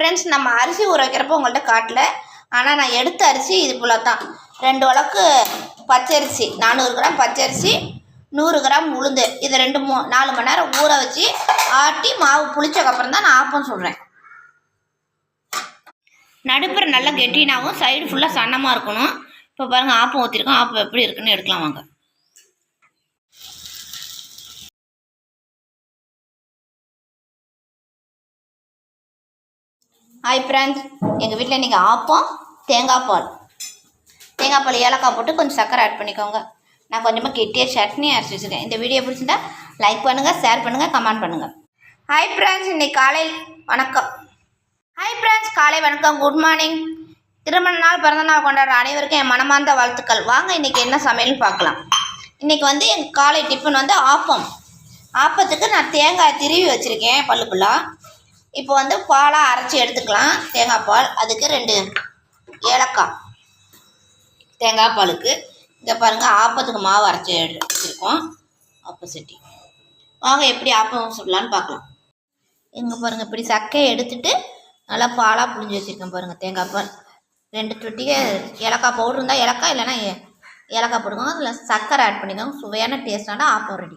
Friends நம்ம அரிசி ஊற வைக்கிறப்போ உங்கள்கிட்ட காட்டல. ஆனால் நான் எடுத்த அரிசி இது போல் தான். ரெண்டு உலக்கு பச்சரிசி நானூறு கிராம் பச்சரிசி நூறு கிராம் உளுந்து. இதை ரெண்டு மூ நாலு மணி நேரம் ஊற வச்சு ஆட்டி மாவு புளிச்சக்கப்புறம் தான் நான் ஆப்பம் சொல்கிறேன் நடுப்புற நல்லா கெட்டினாவும் சைடு ஃபுல்லாக சன்னமாக இருக்கணும். இப்போ பாருங்கள் ஆப்பம் ஊற்றிருக்கோம் ஆப்பம் எப்படி இருக்குன்னு எடுக்கலாம் வாங்க. ஹாய் ஃப்ரெண்ட்ஸ் எங்கள் வீட்டில் இன்றைக்கி ஆப்பம் தேங்காய் பால். தேங்காய் பால் ஏலக்காய் போட்டு கொஞ்சம் சர்க்கரை ஆட் பண்ணிக்கோங்க. நான் கொஞ்சமாக கெட்டியாக சட்னி அரைச்சி வச்சுருக்கேன் இந்த வீடியோ பிடிச்சிருந்தா லைக் பண்ணுங்கள் ஷேர் பண்ணுங்கள் கமெண்ட் பண்ணுங்கள் ஹாய் ஃப்ரெண்ட்ஸ் இன்றைக்கி காலை வணக்கம். ஹாய் ஃப்ரெண்ட்ஸ் காலை வணக்கம். குட் மார்னிங் திருமண நாள் பிறந்த நாள் கொண்டாடுற அனைவருக்கும் என் மனமார்ந்த வாழ்த்துக்கள். வாங்க இன்றைக்கி என்ன சமையல்னு பார்க்கலாம். இன்றைக்கி வந்து எங்கள் காலை டிஃபன் வந்து ஆப்பம். ஆப்பத்துக்கு நான் தேங்காய் திருவி வச்சுருக்கேன் பல்லு புல்லாக இப்போ வந்து பாலாக அரைச்சி எடுத்துக்கலாம். தேங்காய் பால் அதுக்கு ரெண்டு ஏலக்காய். தேங்காய் பாலுக்கு. இங்கே பாருங்கள் ஆப்பத்துக்கு மாவு அரைச்சி எடு- ஆப்போசிட்டி ஆப்பம் வாங்க எப்படி ஆப்பம் சுடலான்னு பார்க்கலாம். இங்கே பாருங்கள் இப்படி சக்கையை எடுத்துட்டு நல்லா பாலாக புழிஞ்சு வச்சுருக்கேன் பாருங்கள் தேங்காய் பால். ரெண்டு தொட்டிக்கு ஏலக்காய் பவுடர் இருந்தால் ஏலக்காய் இல்லைன்னா ஏ- ஏலக்காய் போட்டுக்கோங்க. அதில் சர்க்கரை ஆட் பண்ணிக்கோங்க. சுவையான டேஸ்டான ஆப்பம் ரெடி